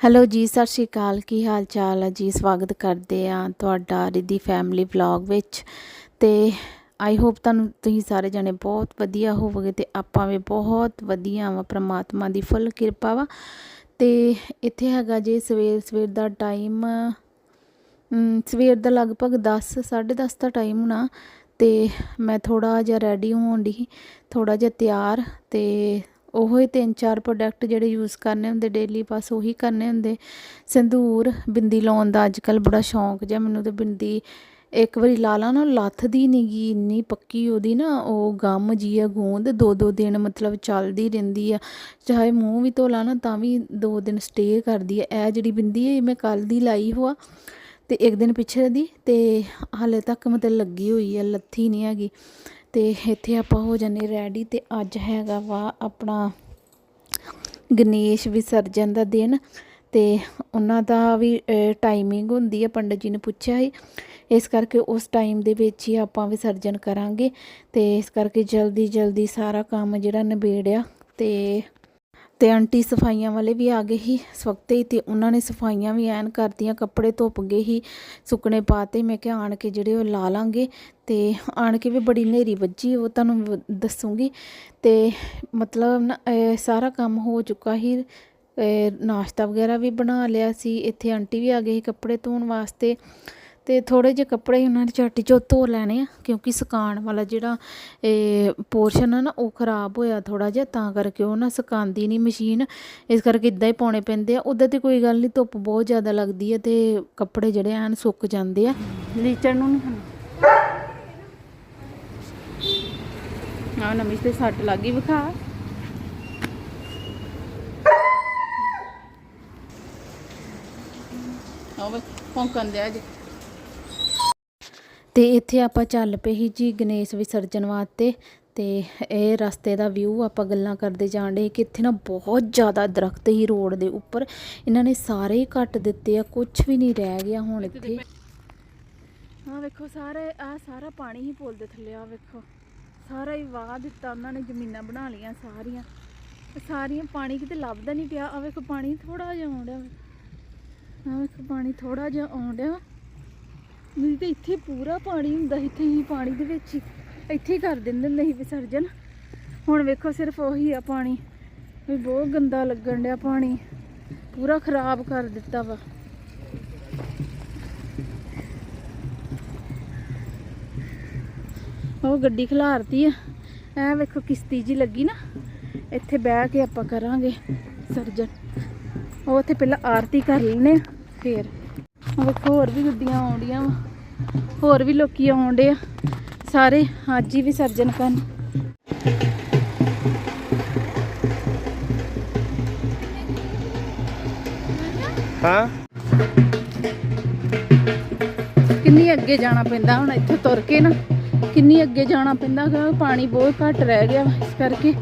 Hello ਜੀ, ਸਤਿ ਸ਼੍ਰੀ ਅਕਾਲ। ਕੀ ਹਾਲ ਚਾਲ ਹੈ ਜੀ, ਸਵਾਗਤ ਕਰਦੇ ਆ ਤੁਹਾਡਾ ਰਿਧੀ ਫੈਮਿਲੀ ਵਲੌਗ ਵਿੱਚ। ਤੇ ਆਈ ਹੋਪ ਤੁਹਾਨੂੰ, ਤੁਸੀਂ ਸਾਰੇ ਜਣੇ ਬਹੁਤ ਵਧੀਆ ਹੋਵੋਗੇ ਤੇ ਆਪਾਂ ਵੀ ਬਹੁਤ ਵਧੀਆ ਵਾ, ਪ੍ਰਮਾਤਮਾ ਦੀ ਫੁੱਲ ਕਿਰਪਾ ਵਾ। ਤੇ ਇੱਥੇ ਹੈਗਾ ਜੀ ਸਵੇਰ ਸਵੇਰ ਦਾ ਟਾਈਮ ਸਵੇਰ ਦਾ ਲਗਭਗ 10 10:30 ਦਾ ਟਾਈਮ ਹੋਣਾ। ਤੇ ਮੈਂ ਥੋੜਾ ਜਿਹਾ ਰੈਡੀ ਹੋਣ ਦੀ ਥੋੜਾ ਜਿਹਾ ਤਿਆਰ। ਤੇ ਉਹੋ ਹੀ ਤਿੰਨ ਚਾਰ ਪ੍ਰੋਡਕਟ ਜਿਹੜੇ ਯੂਜ਼ ਕਰਨੇ ਹੁੰਦੇ ਡੇਲੀ ਬਸ ਉਹੀ ਕਰਨੇ ਹੁੰਦੇ। ਸੰਧੂਰ ਬਿੰਦੀ ਲਾਉਣ ਦਾ ਅੱਜ ਕੱਲ ਬੜਾ ਸ਼ੌਂਕ ਜਿਹਾ, ਮੈਨੂੰ ਤੇ ਬਿੰਦੀ ਇੱਕ ਵਾਰੀ ਲਾ ਲਾ ਨਾ ਲੱਥਦੀ ਨੀ ਗੀ, ਇੰਨੀ ਪੱਕੀ ਉਹਦੀ ਨਾ, ਉਹ ਗਮ ਜੀ ਆ, ਗੂੰਦ ਦੋ ਦੋ ਦਿਨ ਮਤਲਬ ਚੱਲਦੀ ਰਹਿੰਦੀ ਆ। ਚਾਹੇ ਮੂੰਹ ਵੀ ਧੋ ਲਾ ਨਾ, ਤਾਂ ਵੀ ਦੋ ਦਿਨ ਸਟੇ ਕਰਦੀ ਆ। ਇਹ ਜਿਹੜੀ ਬਿੰਦੀ ਹੈ ਇਹ ਮੈਂ ਕੱਲ ਦੀ ਲਾਈ ਹੋਆ, ਤੇ ਇੱਕ ਦਿਨ ਪਿੱਛੇ ਦੀ, ਤੇ ਹਾਲੇ ਤੱਕ ਮਤਲਬ ਲੱਗੀ ਹੋਈ ਹੈ ਲੱਥੀ ਨਹੀਂ ਹੈਗੀ। ਅਤੇ ਇੱਥੇ ਆਪਾਂ ਹੋ ਜਾਂਦੇ ਰੈਡੀ ਅਤੇ ਅੱਜ ਹੈਗਾ ਵਾ ਆਪਣਾ ਗਣੇਸ਼ ਵਿਸਰਜਨ ਦਾ ਦਿਨ ਤੇ ਉਹਨਾਂ ਦਾ ਵੀ ਟਾਈਮਿੰਗ ਹੁੰਦੀ ਹੈ ਪੰਡਤ ਜੀ ਨੇ ਪੁੱਛਿਆ ਸੀ। ਇਸ ਕਰਕੇ ਉਸ ਟਾਈਮ ਦੇ ਵਿੱਚ ਹੀ ਆਪਾਂ ਵਿਸਰਜਨ ਕਰਾਂਗੇ ਤੇ ਇਸ ਕਰਕੇ ਜਲਦੀ ਜਲਦੀ ਸਾਰਾ ਕੰਮ ਜਿਹੜਾ ਨਿਬੇੜਿਆ ਤੇ ਤੇ ਆਂਟੀ ਸਫਾਈਆਂ ਵਾਲੇ ਵੀ ਆ ਗਏ ਸੀ ਸਵਖਤੇ ਹੀ ਤੇ ਉਹਨਾਂ ਨੇ ਸਫਾਈਆਂ ਵੀ ਐਨ ਕਰਤੀਆਂ, ਕੱਪੜੇ ਧੁੱਪ ਗਏ ਸੀ, ਸੁੱਕਣੇ ਪਾਤੇ ਮੈਂ ਕਿਹਾ ਆਣ ਕੇ ਜਿਹੜੇ ਉਹ ਲਾ ਲਾਂਗੇ ਤੇ ਆਣ ਕੇ ਵੀ ਬੜੀ ਨੇਰੀ ਵੱਜੀ, ਉਹ ਤੁਹਾਨੂੰ ਵ- ਦੱਸੂਗੀ ਤੇ ਮਤਲਬ ਨਾ ਸਾਰਾ ਕੰਮ ਹੋ ਚੁੱਕਾ ਸੀ ਨਾਸ਼ਤਾ ਵਗੈਰਾ ਵੀ ਬਣਾ ਲਿਆ ਸੀ, ਇੱਥੇ ਆਂਟੀ ਵੀ ਆ ਗਏ ਸੀ ਕੱਪੜੇ ਧੋਣ ਵਾਸਤੇ ਤੇ ਥੋੜੇ ਜਿਹੇ ਕੱਪੜੇ ਉਹਨਾਂ ਨੇ ਝਾਟੀ ਚੋਂ ਧੋ ਲੈਣੇ ਆ, ਕਿਉਂਕਿ ਸੁਕਾਉਣ ਵਾਲਾ ਜਿਹੜਾ ਇਹ ਪੋਰਸ਼ਨ ਆ ਨਾ, ਉਹ ਖਰਾਬ ਹੋਇਆ ਥੋੜਾ ਜਿਹਾ, ਤਾਂ ਕਰਕੇ ਉਹ ਨਾ ਸੁਕਾਉਂਦੀ ਨਹੀਂ ਮਸ਼ੀਨ। ਇਸ ਕਰਕੇ ਇਦਾਂ ਹੀ ਪਾਉਣੇ ਪੈਂਦੇ ਆ। ਉਦਾਂ ਤੇ ਕੋਈ ਗੱਲ ਨਹੀਂ, ਧੁੱਪ ਬਹੁਤ ਜ਼ਿਆਦਾ ਲੱਗਦੀ ਹੈ ਤੇ ਕੱਪੜੇ ਜਿਹੜੇ ਐਨ ਸੁੱਕ ਜਾਂਦੇ ਆ। ਲੀਚੜ ਨੂੰ ਨਹੀਂ ਆ ਨਮੀ ਤੇ ਸੱਟ ਲੱਗੀ ਵਿਖਾ। ਆਵੇ ਭੌਂਕਣ ਦਿਆ ਜੀ। ਤੇ ਇੱਥੇ ਆਪਾਂ ਚੱਲ ਪਏ ਸੀ ਜੀ ਗਣੇਸ਼ ਵਿਸਰਜਨ ਵਾਸਤੇ ਤੇ ਇਹ ਰਸਤੇ ਦਾ ਵਿਊ ਆਪਾਂ ਗੱਲਾਂ ਕਰਦੇ ਜਾਣ ਡੇ ਕਿ ਇੱਥੇ ਨਾ ਬਹੁਤ ਜ਼ਿਆਦਾ ਦਰਖਤ ਹੀ ਰੋਡ ਦੇ ਉੱਪਰ। ਇਹਨਾਂ ਨੇ ਸਾਰੇ ਹੀ ਕੱਟ ਦਿੱਤੇ ਆ ਕੁਝ ਵੀ ਨਹੀਂ ਰਹਿ ਗਿਆ ਹੁਣ ਇੱਥੇ। ਆ ਵੇਖੋ, ਸਾਰੇ ਆ ਸਾਰਾ ਪਾਣੀ ਹੀ ਪੁੱਲ ਦੇ ਥੱਲੇ ਆ ਵੇਖੋ। ਸਾਰਾ ਹੀ ਵਾਹ ਦਿੱਤਾ, ਉਹਨਾਂ ਨੇ ਜ਼ਮੀਨਾਂ ਬਣਾ ਲਈਆਂ ਸਾਰੀਆਂ। ਸਾਰੀਆਂ ਪਾਣੀ ਕਿਤੇ ਲੱਭਦਾ ਨਹੀਂ ਪਿਆ। ਆ ਵੇਖੋ, ਪਾਣੀ ਥੋੜਾ ਜਿਹਾ ਆਉਣ ਡਿਆ। ਆ ਵੇਖੋ, ਪਾਣੀ ਥੋੜਾ ਜਿਹਾ ਆਉਣ ਡਿਆ। ਨਹੀਂ ਤੇ ਇੱਥੇ ਪੂਰਾ ਪਾਣੀ ਹੁੰਦਾ, ਇੱਥੇ ਹੀ ਪਾਣੀ ਦੇ ਵਿੱਚ ਹੀ। ਇੱਥੇ ਹੀ ਕਰ ਦਿੰਦੇ ਹੁੰਦੇ ਸੀ ਵਿਸਰਜਨ। ਹੁਣ ਵੇਖੋ ਸਿਰਫ ਉਹੀ ਆ ਪਾਣੀ। ਵੀ ਬਹੁਤ ਗੰਦਾ ਲੱਗਣ ਡਿਆ ਪਾਣੀ। ਪੂਰਾ ਖਰਾਬ ਕਰ ਦਿੱਤਾ ਵਾ। ਉਹ ਗੱਡੀ ਖਿਲਾਰਤੀ ਆ। ਐ ਵੇਖੋ ਕਿਸ਼ਤੀ ਜੀ ਲੱਗੀ ਨਾ। ਇੱਥੇ ਬਹਿ ਕੇ ਆਪਾਂ ਕਰਾਂਗੇ ਸਰਜਨ ਉਹ ਉੱਥੇ ਪਹਿਲਾਂ ਆਰਤੀ ਕਰ ਲੈਣੇ ਆ, ਫੇਰ। ਵੇਖੋ ਹੋਰ ਵੀ ਗੱਡੀਆਂ ਆਉਂਦੀਆਂ ਵਾ। ਹੋਰ ਵੀ ਲੋਕੀ ਆਉਂਦੇ ਆ। ਸਾਰੇ ਅੱਜ ਹੀ ਵਿਸਰਜਨ ਕਰਨ। ਹਾਂ। ਕਿੰਨੀ ਅੱਗੇ ਜਾਣਾ ਪੈਂਦਾ ਹੁਣ ਇੱਥੇ ਤੁਰ ਕੇ ਨਾ। ਕਿੰਨੀ ਅੱਗੇ ਜਾਣਾ ਪੈਂਦਾ ਪਾਣੀ ਬਹੁਤ ਘੱਟ ਰਹਿ ਗਿਆ ਇਸ ਕਰਕੇ।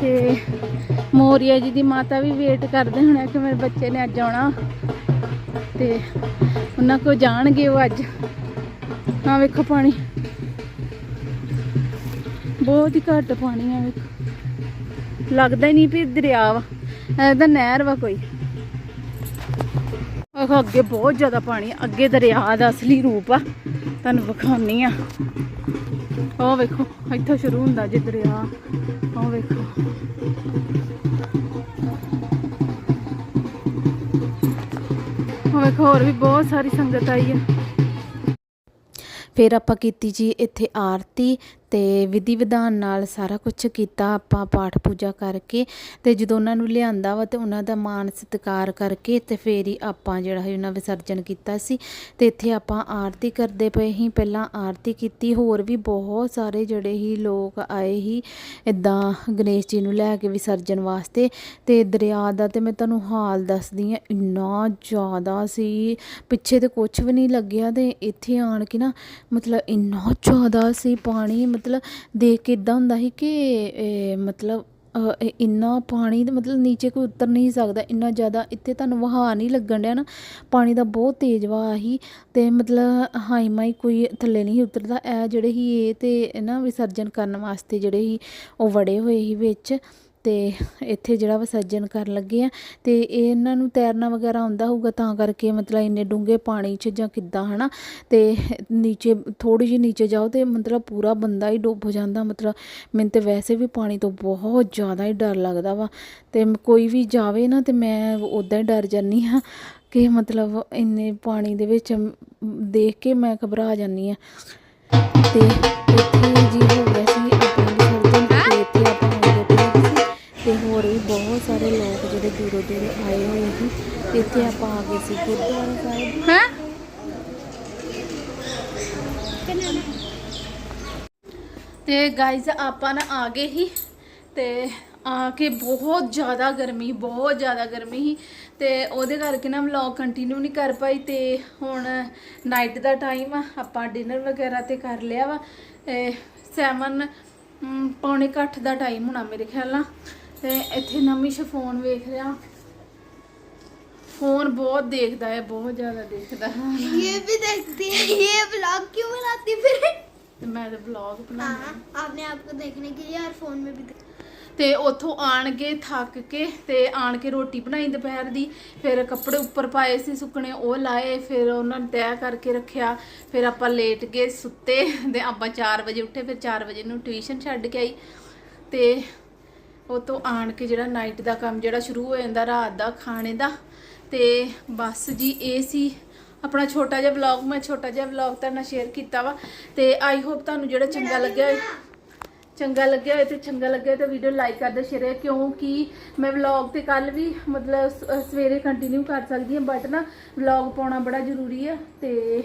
ਤੇ ਮੋਰੀਆ ਜੀ ਦੀ ਮਾਤਾ ਵੀ ਵੇਟ ਕਰਦੇ ਹੋਣੇ ਕਿ ਮੇਰੇ ਬੱਚੇ ਨੇ ਅੱਜ ਆਉਣਾ। ਤੇ ਉਹਨਾਂ ਕੋ ਜਾਣਗੇ ਉਹ ਅੱਜ। ਹਾਂ ਵੇਖੋ ਪਾਣੀ। ਬਹੁਤ ਹੀ ਘੱਟ ਪਾਣੀ ਆ ਵੇਖੋ। ਲੱਗਦਾ ਹੀ ਨਹੀਂ ਵੀ ਦਰਿਆ ਵਾ। ਇਹਦਾ ਨਹਿਰ ਵਾ ਕੋਈ। ਆਹ ਅੱਗੇ ਬਹੁਤ ਜ਼ਿਆਦਾ ਪਾਣੀ ਅੱਗੇ ਦਰਿਆ ਦਾ ਅਸਲੀ ਰੂਪ ਆ। ਤੁਹਾਨੂੰ ਵਿਖਾਉਣੀ ਆ। ਉਹ ਵੇਖੋ, ਇੱਥੋਂ ਸ਼ੁਰੂ ਹੁੰਦਾ ਜੇ ਦਰਿਆ। ਉਹ ਵੇਖੋ। ਉਹ ਹੋਰ ਵੀ ਬਹੁਤ ਸਾਰੀ ਸੰਗਤ ਆਈ ਆ ਫਿਰ ਆਪਾਂ ਕੀਤੀ ਜੀ ਇੱਥੇ ਆਰਤੀ ਅਤੇ ਵਿਧੀ ਵਿਧਾਨ ਨਾਲ ਸਾਰਾ ਕੁਛ ਕੀਤਾ, ਆਪਾਂ ਪਾਠ ਪੂਜਾ ਕਰਕੇ ਅਤੇ ਜਦੋਂ ਉਹਨਾਂ ਨੂੰ ਲਿਆਂਦਾ ਵਾ ਤੇ ਉਹਨਾਂ ਦਾ ਮਾਣ ਸਤਿਕਾਰ ਕਰਕੇ ਅਤੇ ਫਿਰ ਹੀ ਆਪਾਂ ਜਿਹੜਾ ਹੈ ਉਹਨਾਂ ਵਿਸਰਜਨ ਕੀਤਾ ਸੀ ਅਤੇ ਇੱਥੇ ਆਪਾਂ ਆਰਤੀ ਕਰਦੇ ਪਏ ਸੀ। ਪਹਿਲਾਂ ਆਰਤੀ ਕੀਤੀ, ਹੋਰ ਵੀ ਬਹੁਤ ਸਾਰੇ ਜਿਹੜੇ ਹੀ ਲੋਕ ਆਏ ਸੀ ਇਦਾਂ ਗਣੇਸ਼ ਜੀ ਨੂੰ ਲੈ ਕੇ ਵਿਸਰਜਨ ਵਾਸਤੇ ਅਤੇ ਦਰਿਆ ਦਾ ਤੇ ਮੈਂ ਤੁਹਾਨੂੰ ਹਾਲ ਦੱਸਦੀ ਹਾਂ, ਇੰਨਾ ਜ਼ਿਆਦਾ ਸੀ, ਪਿੱਛੇ ਤੇ ਕੁਝ ਵੀ ਨਹੀਂ ਲੱਗਿਆ ਤੇ ਇੱਥੇ ਆਣ ਕੇ ਨਾ ਮਤਲਬ ਇੰਨਾ ਜ਼ਿਆਦਾ ਸੀ ਪਾਣੀ ਮਤਲਬ ਦੇਖ ਕੇ ਇੱਦਾਂ ਹੁੰਦਾ ਸੀ ਕਿ ਮਤਲਬ ਇੰਨਾ ਪਾਣੀ ਤੇ ਮਤਲਬ ਨੀਚੇ ਕੋਈ ਉਤਰ ਨਹੀਂ ਸਕਦਾ, ਇੰਨਾ ਜ਼ਿਆਦਾ ਇੱਥੇ ਤੁਹਾਨੂੰ ਵਹਾਅ ਨਹੀਂ ਲੱਗਣ ਡਿਆ ਨਾ, ਪਾਣੀ ਦਾ ਬਹੁਤ ਤੇਜ਼ ਵਹਾਅ ਸੀ ਅਤੇ ਮਤਲਬ ਹਾਈ ਮਾਈ ਕੋਈ ਥੱਲੇ ਨਹੀਂ ਉਤਰਦਾ, ਇਹ ਜਿਹੜੇ ਸੀ ਇਹ ਤੇ ਨਾ ਵਿਸਰਜਨ ਕਰਨ ਵਾਸਤੇ ਜਿਹੜੇ ਸੀ ਉਹ ਵੜੇ ਹੋਏ ਸੀ ਵਿੱਚ। ਅਤੇ ਇੱਥੇ ਜਿਹੜਾ ਵਾ ਸੱਜਣ ਕਰਨ ਲੱਗੇ ਆ ਅਤੇ ਇਹ ਇਹਨਾਂ ਨੂੰ ਤੈਰਨਾ ਵਗੈਰਾ ਆਉਂਦਾ ਹੋਊਗਾ ਤਾਂ ਕਰਕੇ ਮਤਲਬ ਇੰਨੇ ਡੂੰਘੇ ਪਾਣੀ 'ਚ ਜਾਂ ਕਿੱਦਾਂ ਹੈ ਨਾ ਅਤੇ ਨੀਚੇ, ਥੋੜ੍ਹੀ ਜਿਹੀ ਨੀਚੇ ਜਾਓ ਤਾਂ ਮਤਲਬ ਪੂਰਾ ਬੰਦਾ ਹੀ ਡੁੱਬ ਜਾਂਦਾ, ਮਤਲਬ ਮੈਨੂੰ ਤਾਂ ਵੈਸੇ ਵੀ ਪਾਣੀ ਤੋਂ ਬਹੁਤ ਜ਼ਿਆਦਾ ਹੀ ਡਰ ਲੱਗਦਾ ਵਾ। ਅਤੇ ਕੋਈ ਵੀ ਜਾਵੇ ਨਾ ਤਾਂ ਮੈਂ ਉੱਦਾਂ ਹੀ ਡਰ ਜਾਂਦੀ ਹਾਂ ਕਿ ਮਤਲਬ ਇੰਨੇ ਪਾਣੀ ਦੇ ਵਿੱਚ ਦੇਖ ਕੇ ਮੈਂ ਘਬਰਾ ਜਾਂਦੀ ਹਾਂ। ਅਤੇ ਇੱਥੇ ਜੀ ਦੂਰੋਂ ਦੂਰੋਂ ਆਏ ਹੋਏ ਸੀ। ਤੇ ਇੱਥੇ ਆਪਾਂ ਆ ਗਏ ਸੀ ਗੁਰਦੁਆਰਾ ਸਾਹਿਬ। ਹੈ? ਤੇ ਗਾਇਜ਼ ਆਪਾਂ ਨਾ ਆ ਗਏ ਹੀ ਤੇ ਆ ਕੇ ਬਹੁਤ ਜ਼ਿਆਦਾ ਗਰਮੀ, ਬਹੁਤ ਜ਼ਿਆਦਾ ਗਰਮੀ ਸੀ। ਤੇ ਉਹਦੇ ਕਰਕੇ ਨਾ ਵਲੌਗ ਕੰਟੀਨਿਊ ਨਹੀਂ ਕਰ ਪਾਈ ਤੇ ਹੁਣ ਨਾਈਟ ਦਾ ਟਾਈਮ ਆ, ਆਪਾਂ ਡਿਨਰ ਵਗੈਰਾ ਤੇ ਕਰ ਲਿਆ ਵਾ। 7 ਪੌਣੇ 8 ਦਾ ਟਾਈਮ ਹੋਣਾ ਮੇਰੇ ਖਿਆਲ ਨਾਲ। ਤੇ ਇੱਥੇ ਨਵੀਂ ਫੋਨ ਵੇਖ ਰਿਹਾ ਫੋਨ ਬਹੁਤ ਦੇਖਦਾ ਹੈ ਬਹੁਤ ਜ਼ਿਆਦਾ ਦੇਖਦਾ ਹੈ ये भी देखती है ये ब्लॉग क्यों बनाती फिर ਤੇ ਮੈਂ ਤਾਂ ਵਲੌਗ ਬਣਾ हाँ आपने आपको देखने के लिए और फोन में भी देख- ਤੇ ਉੱਥੋਂ ਆਣ ਕੇ ਥੱਕ ਕੇ ਤੇ ਆਣ ਕੇ ਰੋਟੀ ਬਣਾਈ ਦੁਪਹਿਰ ਦੀ ਫਿਰ ਕੱਪੜੇ ਉੱਪਰ ਪਾਏ ਸੀ ਸੁੱਕਣੇ ਉਹ ਲਾਏ ਫਿਰ ਉਹਨਾਂ ਨੂੰ ਤੈਅ ਕਰਕੇ ਰੱਖਿਆ ਫਿਰ ਆਪਾਂ ਲੇਟ ਗਏ ਸੁੱਤੇ ਤੇ ਆਪਾਂ 4 ਵਜੇ ਉੱਠੇ ਫਿਰ 4 ਵਜੇ ਨੂੰ ਟਿਊਸ਼ਨ ਛੱਡ ਕੇ ਆਈ ਤੇ ਉਹ ਤੋਂ ਆਣ ਕੇ ਜਿਹੜਾ ਨਾਈਟ ਦਾ ਕੰਮ ਜਿਹੜਾ ਸ਼ੁਰੂ ਹੋ ਜਾਂਦਾ ਰਾਤ ਦਾ ਖਾਣੇ ਦਾ। ਤੇ ਬਸ ਜੀ ਇਹ ਸੀ। ਆਪਣਾ ਛੋਟਾ ਜਿਹਾ ਵਲੌਗ ਮੈਂ ਛੋਟਾ ਜਿਹਾ ਵਲੌਗ ਤੁਹਾਡੇ ਨਾਲ ਸ਼ੇਅਰ ਕੀਤਾ ਵਾ। ਤੇ ਆਈ ਹੋਪ ਤੁਹਾਨੂੰ ਜਿਹੜਾ ਚੰਗਾ ਲੱਗਿਆ ਚੰਗਾ ਲੱਗਿਆ ਹੋਏ ਤੇ ਚੰਗਾ ਲੱਗਿਆ ਤਾਂ ਵੀਡੀਓ ਲਾਈਕ ਕਰ ਦਿਓ ਸ਼ੇਅਰ ਕਿਉਂਕਿ ਮੈਂ ਵਲੌਗ ਤੇ ਕੱਲ ਵੀ ਮਤਲਬ ਸਵੇਰੇ ਕੰਟੀਨਿਊ ਕਰ ਸਕਦੀ ਹਾਂ ਬਟ ਨਾ ਵਲੌਗ ਪਾਉਣਾ ਬੜਾ ਜ਼ਰੂਰੀ ਆ ਤੇ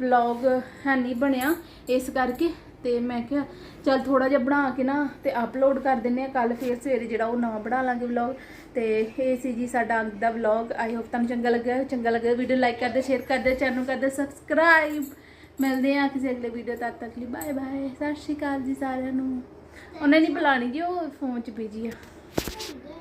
ਵਲੌਗ ਹੈ ਨਹੀਂ ਬਣਿਆ ਇਸ ਕਰਕੇ। ਤੇ ਮੈਂ ਕਿਹਾ, ਚੱਲ ਥੋੜਾ ਜਿਹਾ ਬਣਾ ਕੇ ਨਾ ਤੇ ਅਪਲੋਡ ਕਰ ਦਿੰਨੇ ਆ ਕੱਲ ਫੇਰ ਸਵੇਰੇ ਜਿਹੜਾ ਉਹ ਨਾ ਬਣਾ ਲਾਂਗੇ ਵਲੌਗ ਤੇ ਇਹ ਸੀ ਜੀ ਸਾਡਾ ਅੱਜ ਦਾ ਵਲੌਗ ਆਈ ਹੋਪ ਤੁਹਾਨੂੰ ਚੰਗਾ ਲੱਗਿਆ। ਚੰਗਾ ਲੱਗਿਆ ਵੀਡੀਓ ਲਾਈਕ ਕਰਦੇ ਸ਼ੇਅਰ ਕਰਦੇ ਚੈਨਲ ਕਰਦੇ ਸਬਸਕ੍ਰਾਈਬ ਮਿਲਦੇ ਆ ਕਿਸੇ ਅਗਲੇ ਵੀਡੀਓ ਤਦ ਤੱਕ ਲਈ। ਬਾਏ ਬਾਏ ਸਤਿ ਸ਼੍ਰੀ ਅਕਾਲ ਜੀ ਸਾਰਿਆਂ ਨੂੰ। ਉਹਨੇ ਨਹੀਂ ਬੁਲਾਣੀ ਜੀ, ਉਹ ਫੋਨ 'ਚ ਬਿਜ਼ੀ ਆ।